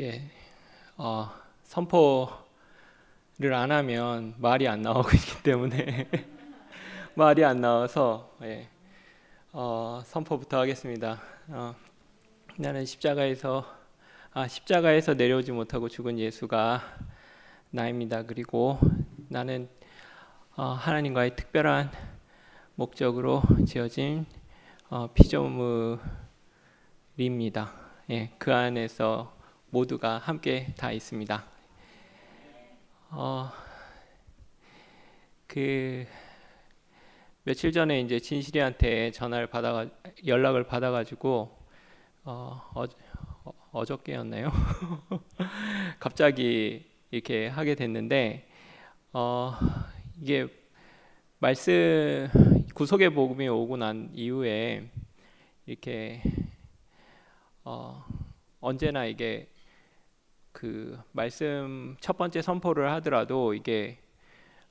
예, 어, 선포를 안 하면 말이 안 나오고 있기 때문에 말이 안 나와서 예, 어, 선포부터 하겠습니다. 어, 나는 십자가에서 아, 십자가에서 내려오지 못하고 죽은 예수가 나입니다. 그리고 나는 어, 하나님과의 특별한 목적으로 지어진 어, 피조물입니다. 예, 그 안에서 모두가 함께 다 있습니다. 어, 그 며칠 전에 이제 진실이한테 전화를 받아가 연락을 받아가지고 어, 어, 어 어 저께였나요? 갑자기 이렇게 하게 됐는데 어, 이게 말씀 구속의 복음이 오고 난 이후에 이렇게 어, 언제나 이게 그 말씀 첫 번째 선포를 하더라도 이게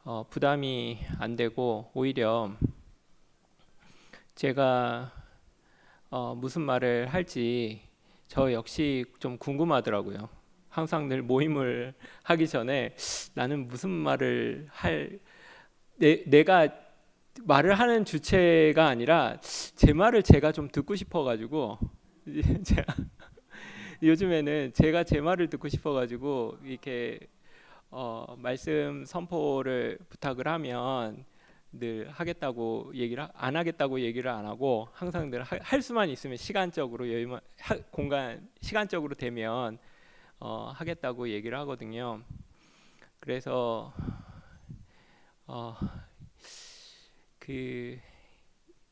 어, 부담이 안 되고 오히려 제가 어, 무슨 말을 할지 저 역시 좀 궁금하더라고요. 항상 늘 모임을 하기 전에 나는 무슨 말을 할 내, 내가 말을 하는 주체가 아니라 제 말을 제가 좀 듣고 싶어 가지고 제가 요즘에는 제가 제 말을 듣고 싶어가지고 이렇게 어, 말씀 선포를 부탁을 하면 늘 하겠다고 얘기를 하, 안 하겠다고 얘기를 안 하고 항상 늘 할 수만 있으면 시간적으로 여유만 하, 공간 시간적으로 되면 어, 하겠다고 얘기를 하거든요. 그래서 어, 그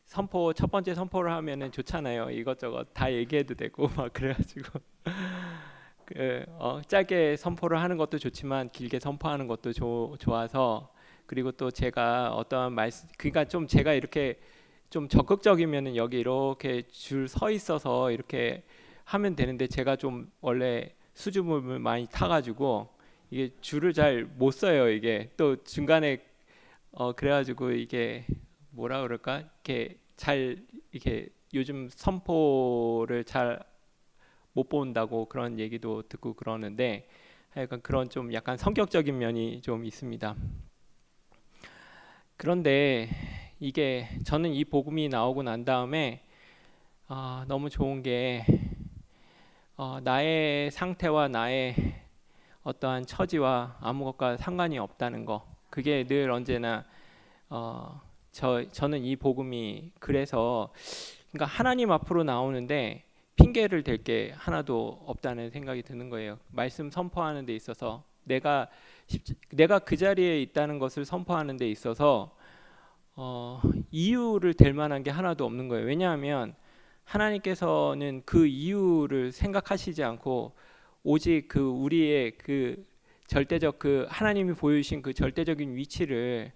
선포 첫 번째 선포를 하면은 좋잖아요. 이것저것 다 얘기해도 되고 막 그래가지고 그, 어, 짧게 선포를 하는 것도 좋지만 길게 선포하는 것도 조, 좋아서 그리고 또 제가 어떠한 말씀 그러니까 좀 제가 이렇게 좀 적극적이면은 여기 이렇게 줄 서 있어서 이렇게 하면 되는데 제가 좀 원래 수줍음을 많이 타가지고 이게 줄을 잘 못 써요 이게. 또 중간에 어 그래가지고 이게 뭐라 그럴까? 이렇게 잘 이렇게 요즘 선포를 잘 못 본다고 그런 얘기도 듣고 그러는데 약간 그런 좀 약간 성격적인 면이 좀 있습니다. 그런데 이게 저는 이 복음이 나오고 난 다음에 어, 너무 좋은 게 어, 나의 상태와 나의 어떠한 처지와 아무것과 상관이 없다는 거 그게 늘 언제나 어, 저 저는 이 복음이 그래서 그러니까 하나님 앞으로 나오는데 핑계를 댈 게 하나도 없다는 생각이 드는 거예요. 말씀 선포하는 데 있어서 내가 내가 그 자리에 있다는 것을 선포하는 데 있어서 어, 이유를 댈 만한 게 하나도 없는 거예요. 왜냐하면 하나님께서는 그 이유를 생각하시지 않고 오직 그 우리의 그 절대적 그 하나님이 보여주신 그 절대적인 위치를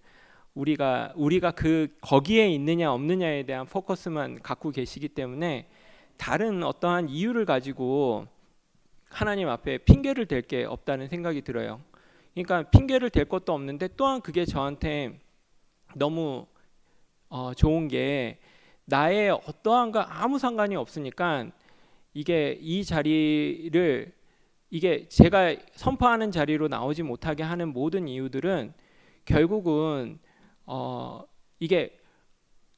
우리가 우리가 그 거기에 있느냐 없느냐에 대한 포커스만 갖고 계시기 때문에 다른 어떠한 이유를 가지고 하나님 앞에 핑계를 댈 게 없다는 생각이 들어요. 그러니까 핑계를 댈 것도 없는데 또한 그게 저한테 너무 어, 좋은 게 나의 어떠한가 아무 상관이 없으니까 이게 이 자리를 이게 제가 선포하는 자리로 나오지 못하게 하는 모든 이유들은 결국은 어 이게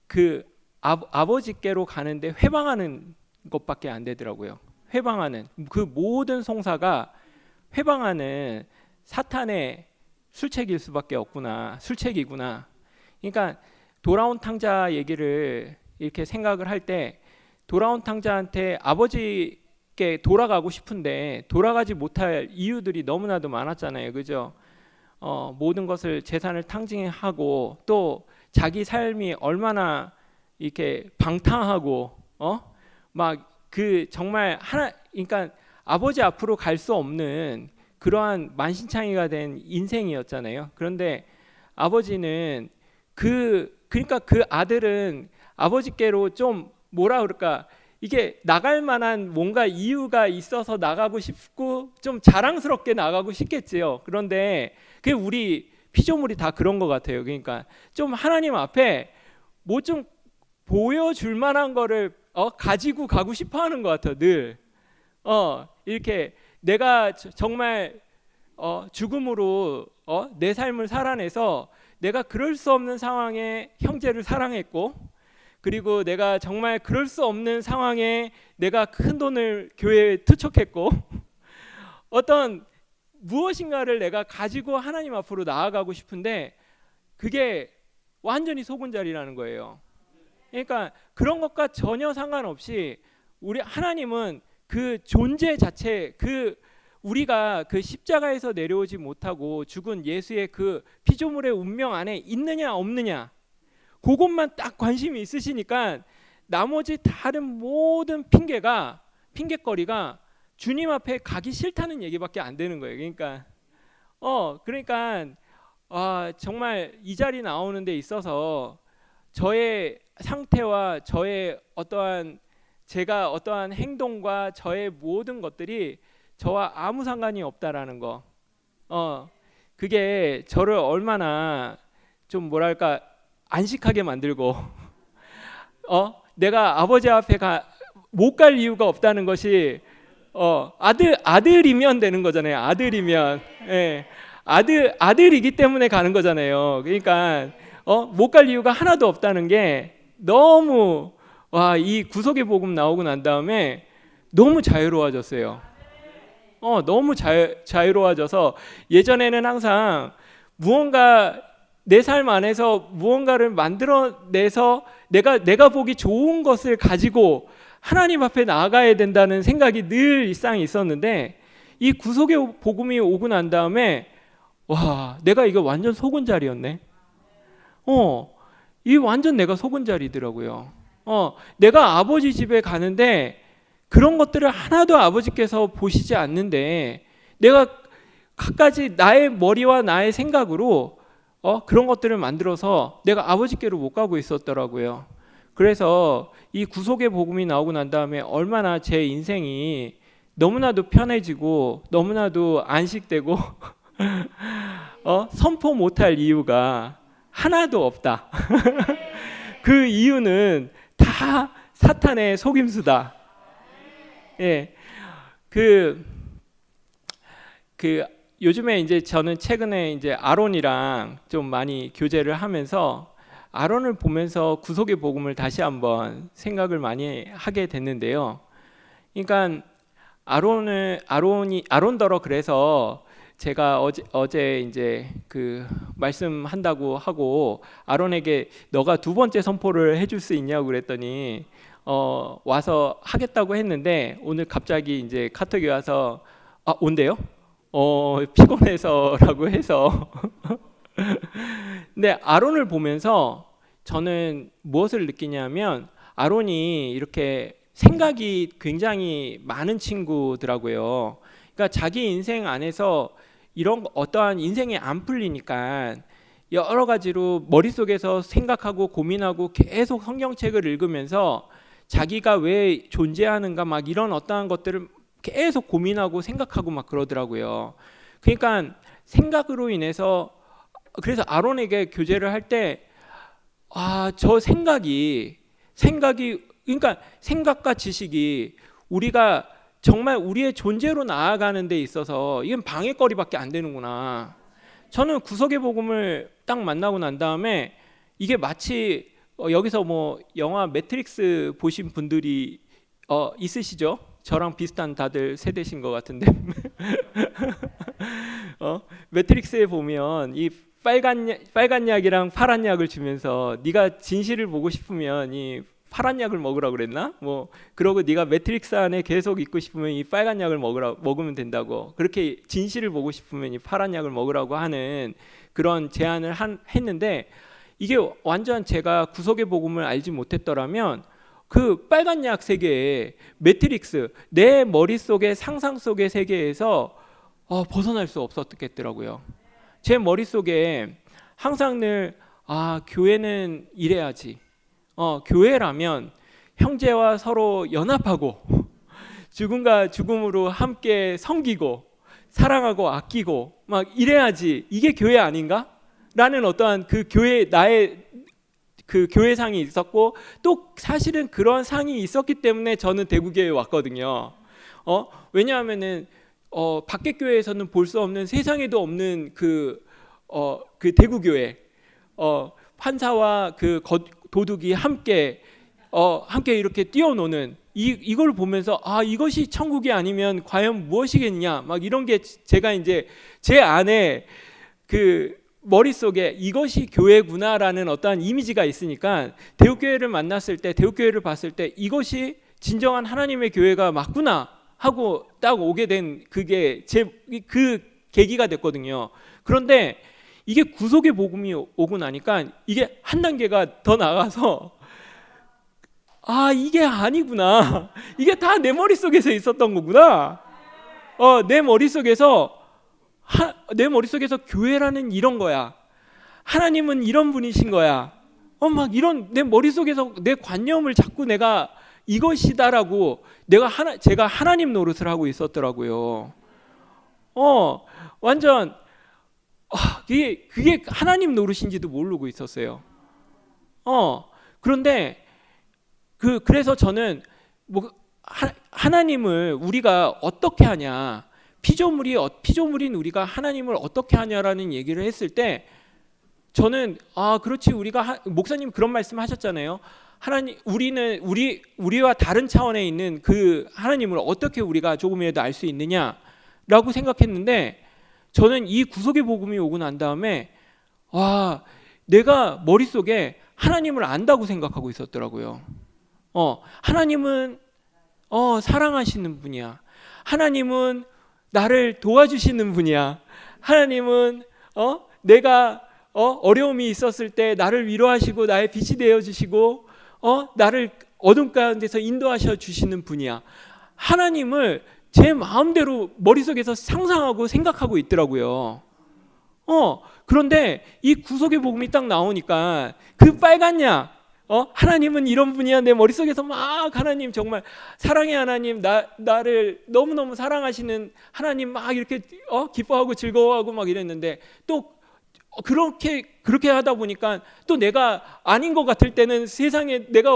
그 아, 아버지께로 가는데 회방하는 것밖에 안 되더라고요. 회방하는 그 모든 송사가 회방하는 사탄의 술책일 수밖에 없구나. 술책이구나. 그러니까 돌아온 탕자 얘기를 이렇게 생각을 할 때 돌아온 탕자한테 아버지께 돌아가고 싶은데 돌아가지 못할 이유들이 너무나도 많았잖아요. 그죠? 어, 모든 것을 재산을 탕진하고 또 자기 삶이 얼마나 이렇게 방탕하고 어? 막 그 정말 하나 그러니까 아버지 앞으로 갈 수 없는 그러한 만신창이가 된 인생이었잖아요. 그런데 아버지는 그 그러니까 그 아들은 아버지께로 좀 뭐라 그럴까 이게 나갈 만한 뭔가 이유가 있어서 나가고 싶고 좀 자랑스럽게 나가고 싶겠지요. 그런데 그 우리 피조물이 다 그런 것 같아요. 그러니까 좀 하나님 앞에 뭐 좀 보여줄 만한 거를 어 가지고 가고 싶어 하는 것 같아 늘. 어 이렇게 내가 저- 정말 어, 죽음으로 어, 내 삶을 살아내서 내가 그럴 수 없는 상황에 형제를 사랑했고 그리고 내가 정말 그럴 수 없는 상황에 내가 큰 돈을 교회에 투척했고 어떤 무엇인가를 내가 가지고 하나님 앞으로 나아가고 싶은데 그게 완전히 속은 자리라는 거예요. 그러니까 그런 것과 전혀 상관없이 우리 하나님은 그 존재 자체 그 우리가 그 십자가에서 내려오지 못하고 죽은 예수의 그 피조물의 운명 안에 있느냐 없느냐 그것만 딱 관심이 있으시니까 나머지 다른 모든 핑계가 핑계거리가 주님 앞에 가기 싫다는 얘기밖에 안 되는 거예요. 그러니까 어 그러니까 아 정말 이 자리 나오는 데 있어서 저의 상태와 저의 어떠한 제가 어떠한 행동과 저의 모든 것들이 저와 아무 상관이 없다라는 거. 어 그게 저를 얼마나 좀 뭐랄까 안식하게 만들고 어 내가 아버지 앞에 못갈 이유가 없다는 것이 어 아들 아들이면 되는 거잖아요. 아들이면 예. 아들 아들이기 때문에 가는 거잖아요. 그러니까 어 못 갈 이유가 하나도 없다는 게 너무 와 이 구속의 복음 나오고 난 다음에 너무 자유로워졌어요. 어 너무 자유, 자유로워져서 예전에는 항상 무언가 내 삶 안에서 무언가를 만들어내서 내가 내가 보기 좋은 것을 가지고 하나님 앞에 나아가야 된다는 생각이 늘 일상에 있었는데 이 구속의 복음이 오고 난 다음에 와 내가 이거 완전 속은 자리였네. 어, 이 완전 내가 속은 자리더라고요. 어, 내가 아버지 집에 가는데 그런 것들을 하나도 아버지께서 보시지 않는데 내가 갖가지 나의 머리와 나의 생각으로 어, 그런 것들을 만들어서 내가 아버지께로 못 가고 있었더라고요. 그래서 이 구속의 복음이 나오고 난 다음에 얼마나 제 인생이 너무나도 편해지고 너무나도 안식되고 어, 선포 못할 이유가 하나도 없다. 그 이유는 다 사탄의 속임수다. 예. 그, 그, 요즘에 이제 저는 최근에 이제 아론이랑 좀 많이 교제를 하면서 아론을 보면서 구속의 복음을 다시 한번 생각을 많이 하게 됐는데요. 그러니까 아론을 아론이 아론더러 그래서 제가 어제 어제 이제 그 말씀한다고 하고 아론에게 너가 두 번째 선포를 해줄 수 있냐고 그랬더니 어 와서 하겠다고 했는데 오늘 갑자기 이제 카톡이 와서 아 온대요? 어 피곤해서라고 해서 근데 아론을 보면서 저는 무엇을 느끼냐면 아론이 이렇게 생각이 굉장히 많은 친구더라고요. 그러니까 자기 인생 안에서 이런 어떠한 인생이 안 풀리니까 여러 가지로 머릿속에서 생각하고 고민하고 계속 성경책을 읽으면서 자기가 왜 존재하는가 막 이런 어떠한 것들을 계속 고민하고 생각하고 막 그러더라고요. 그러니까 생각으로 인해서 그래서 아론에게 교제를 할 때 아, 저 생각이 생각이 그러니까 생각과 지식이 우리가 정말 우리의 존재로 나아가는 데 있어서 이건 방해거리밖에 안 되는구나. 저는 구속의 복음을 딱 만나고 난 다음에 이게 마치 어, 여기서 뭐 영화 매트릭스 보신 분들이 어, 있으시죠? 저랑 비슷한 다들 세대신 것 같은데 어? 매트릭스에 보면 이 빨간 약, 빨간 약이랑 파란 약을 주면서 네가 진실을 보고 싶으면 이 파란 약을 먹으라 그랬나? 뭐 그러고 네가 매트릭스 안에 계속 있고 싶으면 이 빨간 약을 먹으라 먹으면 된다고. 그렇게 진실을 보고 싶으면 이 파란 약을 먹으라고 하는 그런 제안을 한, 했는데 이게 완전 제가 구속의 복음을 알지 못했더라면 그 빨간 약 세계에 매트릭스 내 머릿속의 상상 속의 세계에서 어, 벗어날 수 없었겠더라고요. 제 머릿속에 항상 늘 아, 교회는 이래야지. 어, 교회라면 형제와 서로 연합하고 죽음과 죽음으로 함께 섬기고 사랑하고 아끼고 막 이래야지 이게 교회 아닌가? 라는 어떠한 그 교회 나의 그 교회상이 있었고 또 사실은 그런 상이 있었기 때문에 저는 대구교회에 왔거든요. 어? 왜냐하면은 어, 밖에 교회에서는 볼 수 없는 세상에도 없는 그, 어, 그 대구 교회 어, 판사와 그 거- 도둑이 함께 어, 함께 이렇게 뛰어노는 이 이걸 보면서 아 이것이 천국이 아니면 과연 무엇이겠냐 막 이런 게 제가 이제 제 안에 그 머릿속에 이것이 교회구나라는 어떠한 이미지가 있으니까 대우교회를 만났을 때 대우교회를 봤을 때 이것이 진정한 하나님의 교회가 맞구나 하고 딱 오게 된 그게 제 그 계기가 됐거든요. 그런데 이게 구속의 복음이 오고 나니까 이게 한 단계가 더 나가서 아 이게 아니구나. 이게 다 내 머릿속에서 있었던 거구나. 어 내 머릿속에서 하, 내 머릿속에서 교회라는 이런 거야. 하나님은 이런 분이신 거야. 어 막 이런 내 머릿속에서 내 관념을 자꾸 내가 이것이다라고 내가 하나 제가 하나님 노릇을 하고 있었더라고요. 어 완전 아, 그게 그게 하나님 노릇인지도 모르고 있었어요. 어 그런데 그 그래서 저는 뭐 하, 하나님을 우리가 어떻게 하냐 피조물이 어- 피조물인 우리가 하나님을 어떻게 하냐라는 얘기를 했을 때 저는 아 그렇지 우리가 하, 목사님 그런 말씀 하셨잖아요. 하나님 우리는 우리 우리와 다른 차원에 있는 그 하나님을 어떻게 우리가 조금이라도 알 수 있느냐라고 생각했는데 저는 이 구속의 복음이 오고 난 다음에 와 내가 머릿속에 하나님을 안다고 생각하고 있었더라고요. 어, 하나님은 어, 사랑하시는 분이야. 하나님은 나를 도와주시는 분이야. 하나님은 어, 내가 어, 어려움이 있었을 때 나를 위로하시고 나의 빛이 되어 주시고 어, 나를 어둠 가운데서 인도하셔 주시는 분이야. 하나님을 제 마음대로 머릿속에서 상상하고 생각하고 있더라고요. 어, 그런데 이 구속의 복음이 딱 나오니까 그 빨간 약, 어, 하나님은 이런 분이야. 내 머릿속에서 막 하나님 정말 사랑의 하나님, 나, 나를 너무너무 사랑하시는 하나님 막 이렇게 어, 기뻐하고 즐거워하고 막 이랬는데 또 그렇게, 그렇게 하다 보니까 또 내가 아닌 것 같을 때는 세상에 내가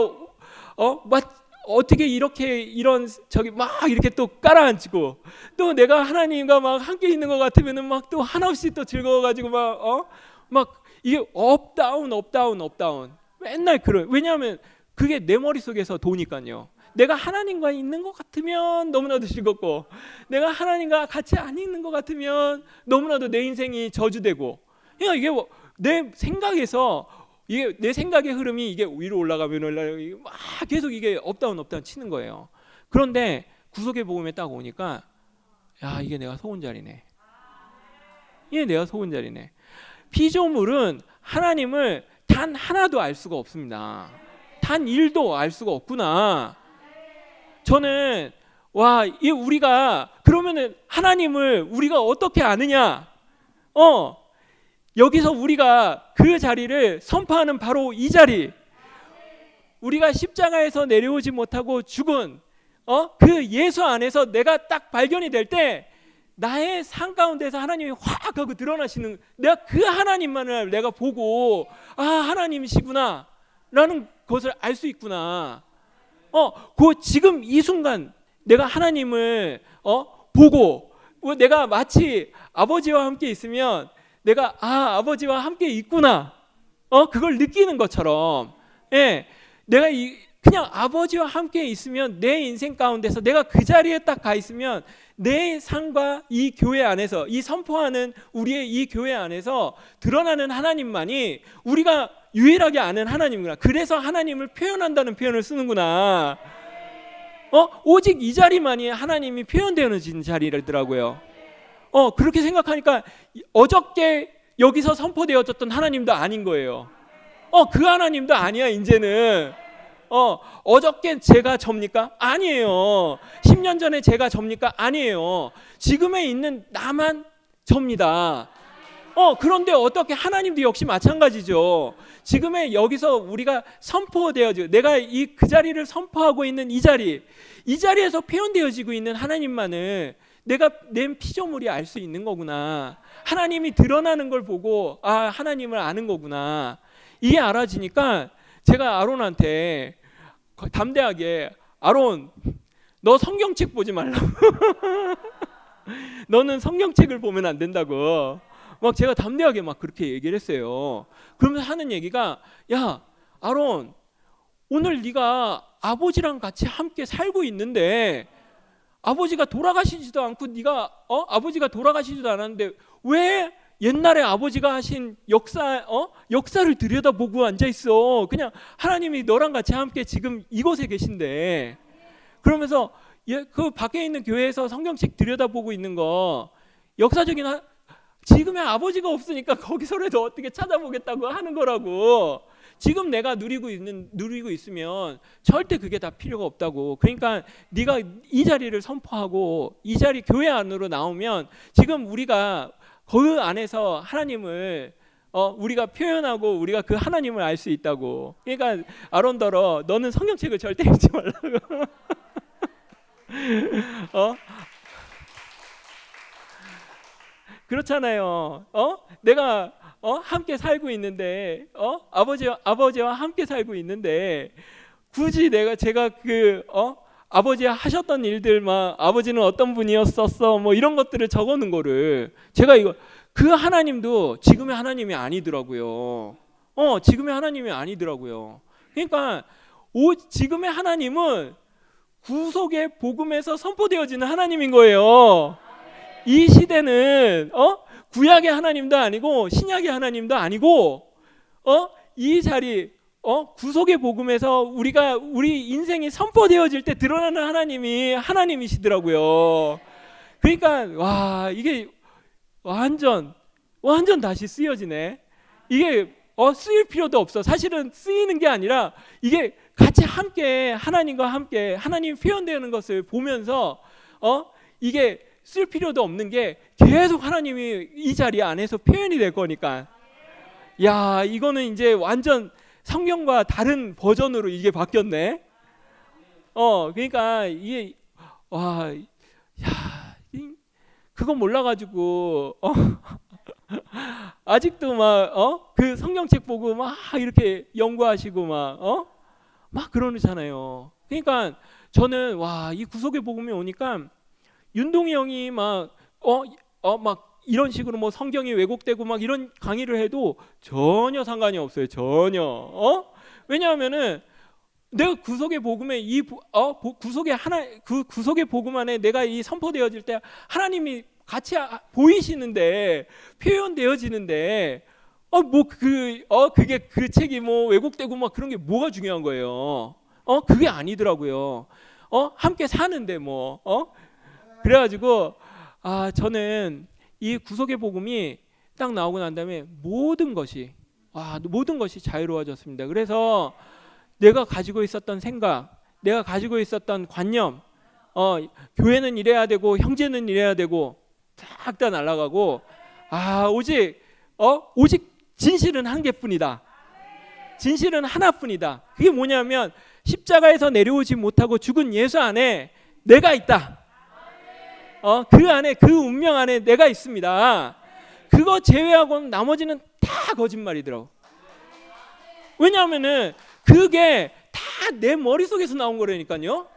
어, 막 어떻게 이렇게 이런 저기 막 이렇게 또 깔아앉히고 또 내가 하나님과 막 함께 있는 것 같으면은 막 또 한없이 또 즐거워가지고 막 어? 막 이게 업다운 업다운 업다운 맨날 그래 왜냐하면 그게 내 머릿속에서 도니까요. 내가 하나님과 있는 것 같으면 너무나도 즐겁고 내가 하나님과 같이 안 있는 것 같으면 너무나도 내 인생이 저주되고. 그러니까 이게 뭐내 생각에서 이게 내 생각의 흐름이 이게 위로 올라가면 올라가고 막 계속 이게 업다운 업다운 치는 거예요. 그런데 구속의 복음에 딱 오니까 야 이게 내가 속은 자리네. 이게 내가 속은 자리네. 피조물은 하나님을 단 하나도 알 수가 없습니다. 단 일도 알 수가 없구나. 저는 와, 이 우리가 그러면은 하나님을 우리가 어떻게 아느냐? 어, 여기서 우리가 그 자리를 선포하는 바로 이 자리. 우리가 십자가에서 내려오지 못하고 죽은 어? 그 예수 안에서 내가 딱 발견이 될 때 나의 삶 가운데서 하나님이 확 하고 드러나시는 내가 그 하나님만을 내가 보고 아 하나님이시구나 라는 것을 알 수 있구나 어, 그 지금 이 순간 내가 하나님을 어 보고 어, 내가 마치 아버지와 함께 있으면 내가 아 아버지와 함께 있구나 어 그걸 느끼는 것처럼 예 내가 이 그냥 아버지와 함께 있으면 내 인생 가운데서 내가 그 자리에 딱 가 있으면 내 삶과 이 교회 안에서 이 선포하는 우리의 이 교회 안에서 드러나는 하나님만이 우리가 유일하게 아는 하나님이구나. 그래서 하나님을 표현한다는 표현을 쓰는구나. 어 오직 이 자리만이 하나님이 표현되는 자리더라고요. 어 그렇게 생각하니까 어저께 여기서 선포되어졌던 하나님도 아닌 거예요. 어 그 하나님도 아니야 이제는. 어 어저께 제가 접니까? 아니에요. 10년 전에 제가 접니까? 아니에요. 지금에 있는 나만 접니다. 어 그런데 어떻게 하나님도 역시 마찬가지죠. 지금의 여기서 우리가 선포되어져 내가 이 그 자리를 선포하고 있는 이 자리 이 자리에서 표현되어지고 있는 하나님만을 내가 내 피조물이 알 수 있는 거구나. 하나님이 드러나는 걸 보고 아 하나님을 아는 거구나. 이게 알아지니까 제가 아론한테 담대하게 아론 너 성경책 보지 말라고 너는 성경책을 보면 안 된다고. 막 제가 담대하게 막 그렇게 얘기를 했어요. 그러면서 하는 얘기가 야 아론 오늘 네가 아버지랑 같이 함께 살고 있는데 아버지가 돌아가시지도 않고 네가 어? 아버지가 돌아가시지도 않았는데 왜 옛날에 아버지가 하신 역사 어? 역사를 들여다보고 앉아 있어? 그냥 하나님이 너랑 같이 함께 지금 이곳에 계신데. 그러면서 예, 그 밖에 있는 교회에서 성경책 들여다보고 있는 거. 역사적인 하, 지금의 아버지가 없으니까 거기서라도 어떻게 찾아보겠다고 하는 거라고 지금 내가 누리고 있는 누리고 있으면 절대 그게 다 필요가 없다고. 그러니까 네가 이 자리를 선포하고 이 자리 교회 안으로 나오면 지금 우리가 그 안에서 하나님을 어, 우리가 표현하고 우리가 그 하나님을 알 수 있다고. 그러니까 아론더러 너는 성경책을 절대 읽지 말라고. 어? 그렇잖아요. 어? 내가 어? 함께 살고 있는데 어? 아버지와 아버지와 함께 살고 있는데 굳이 내가 제가 그 어? 아버지 하셨던 일들만 아버지는 어떤 분이었었어 뭐 이런 것들을 적어놓은 거를 제가 이거 그 하나님도 지금의 하나님이 아니더라고요. 어 지금의 하나님이 아니더라고요. 그러니까 오, 지금의 하나님은 구속의 복음에서 선포되어지는 하나님인 거예요. 이 시대는 어 구약의 하나님도 아니고 신약의 하나님도 아니고 어 이 자리 어 구속의 복음에서 우리가 우리 인생이 선포되어질 때 드러나는 하나님이 하나님이시더라고요. 그러니까 와 이게 완전 완전 다시 쓰여지네. 이게 어 쓰일 필요도 없어. 사실은 쓰이는 게 아니라 이게 같이 함께 하나님과 함께 하나님 표현되는 것을 보면서 어 이게 쓸 필요도 없는 게 계속 하나님이 이 자리 안에서 표현이 될 거니까. 야, 이거는 이제 완전 성경과 다른 버전으로 이게 바뀌었네. 어, 그러니까 이게 와, 야, 그거 몰라가지고 어? 아직도 막 어? 그 성경책 보고 막 이렇게 연구하시고 막 어? 막 그러잖아요. 그러니까 저는 와, 이 구속의 복음이 오니까 윤동이 형이 막 어 어 막 이런 식으로 뭐 성경이 왜곡되고 막 이런 강의를 해도 전혀 상관이 없어요. 전혀. 어? 왜냐하면은 내가 구속의 복음에 이 어 구속의 하나 그 구속의 복음 안에 내가 이 선포되어질 때 하나님이 같이 보이시는데 표현되어지는데 어 뭐 그 어 그게 그 책이 뭐 왜곡되고 막 그런 게 뭐가 중요한 거예요. 어 그게 아니더라고요. 어 함께 사는데 뭐 어 그래가지고 아 저는 이 구속의 복음이 딱 나오고 난 다음에 모든 것이 와 모든 것이 자유로워졌습니다. 그래서 내가 가지고 있었던 생각, 내가 가지고 있었던 관념, 어 교회는 이래야 되고 형제는 이래야 되고 싹다 날아가고 아 오직 어 오직 진실은 한 개뿐이다. 진실은 하나뿐이다. 그게 뭐냐면 십자가에서 내려오지 못하고 죽은 예수 안에 내가 있다. 어, 그 안에 그 운명 안에 내가 있습니다. 그거 제외하고는 나머지는 다 거짓말이더라고. 왜냐하면은 그게 다 내 머릿속에서 나온 거라니까요.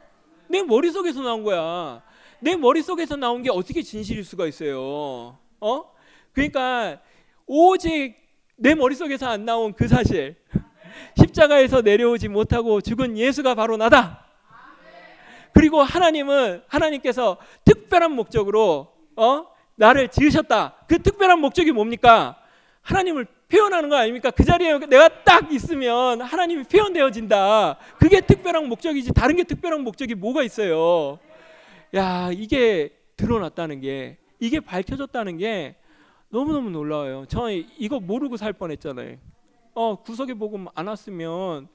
내 머릿속에서 나온 거야. 내 머릿속에서 나온 게 어떻게 진실일 수가 있어요. 어? 그러니까 오직 내 머릿속에서 안 나온 그 사실. 십자가에서 내려오지 못하고 죽은 예수가 바로 나다. 그리고 하나님은 하나님께서 특별한 목적으로 어? 나를 지으셨다. 그 특별한 목적이 뭡니까? 하나님을 표현하는 거 아닙니까? 그 자리에 내가 딱 있으면 하나님이 표현되어진다. 그게 특별한 목적이지 다른 게 특별한 목적이 뭐가 있어요? 야, 이게 드러났다는 게 이게 밝혀졌다는 게 너무너무 놀라워요. 저 이거 모르고 살 뻔했잖아요. 어, 구석에 복음 안 왔으면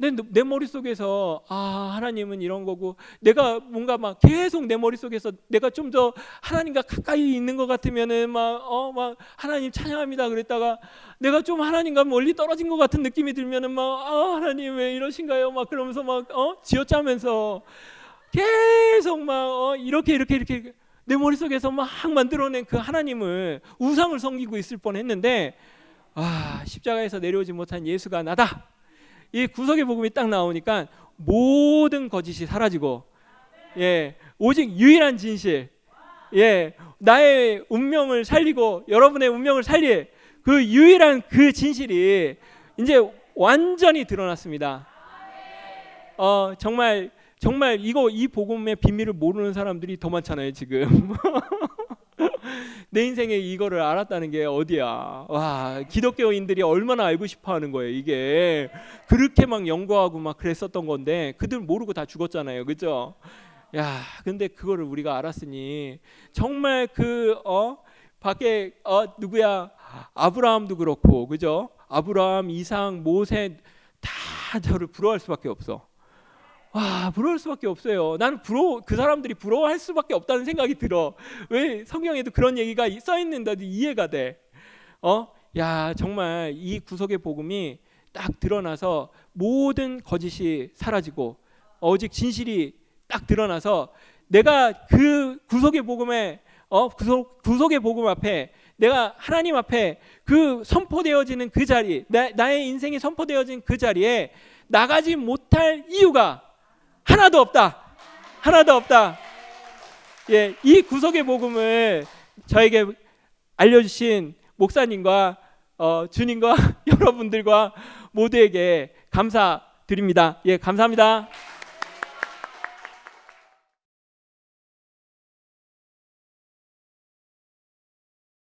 내, 내 머릿속에서 아 하나님은 이런 거고 내가 뭔가 막 계속 내 머릿속에서 내가 좀 더 하나님과 가까이 있는 것 같으면은 막어 막 하나님 찬양합니다 그랬다가 내가 좀 하나님과 멀리 떨어진 것 같은 느낌이 들면은 막아 하나님 왜 이러신가요? 막 그러면서 막어 지어짜면서 계속 막 어, 이렇게 이렇게 이렇게 내 머릿속에서 막 만들어낸 그 하나님을 우상을 섬기고 있을 뻔했는데 아 십자가에서 내려오지 못한 예수가 나다 이 구속의 복음이 딱 나오니까 모든 거짓이 사라지고 예 오직 유일한 진실 예 나의 운명을 살리고 여러분의 운명을 살릴 그 유일한 그 진실이 이제 완전히 드러났습니다. 어 정말 정말 이거 이 복음의 비밀을 모르는 사람들이 더 많잖아요 지금. 내 인생에 이거를 알았다는 게 어디야? 와 기독교인들이 얼마나 알고 싶어 하는 거예요 이게 그렇게 막 연구하고 막 그랬었던 건데 그들 모르고 다 죽었잖아요, 그죠? 야 근데 그거를 우리가 알았으니 정말 그어 밖에 어 누구야 아브라함도 그렇고 그죠? 아브라함, 이삭, 모세 다 저를 부러워할 수밖에 없어. 와 부러울 수밖에 없어요. 나는 부러 그 사람들이 부러워할 수밖에 없다는 생각이 들어. 왜 성경에도 그런 얘기가 써 있는데도 이해가 돼. 어? 야 정말 이 구속의 복음이 딱 드러나서 모든 거짓이 사라지고 오직 진실이 딱 드러나서 내가 그 구속의 복음에 어 구속 구속의 복음 앞에 내가 하나님 앞에 그 선포되어지는 그 자리 나, 나의 인생이 선포되어진 그 자리에 나가지 못할 이유가 하나도 없다. 하나도 없다. 예, 이 구속의 복음을 저에게 알려주신 목사님과 어, 주님과 여러분들과 모두에게 감사드립니다. 예, 감사합니다.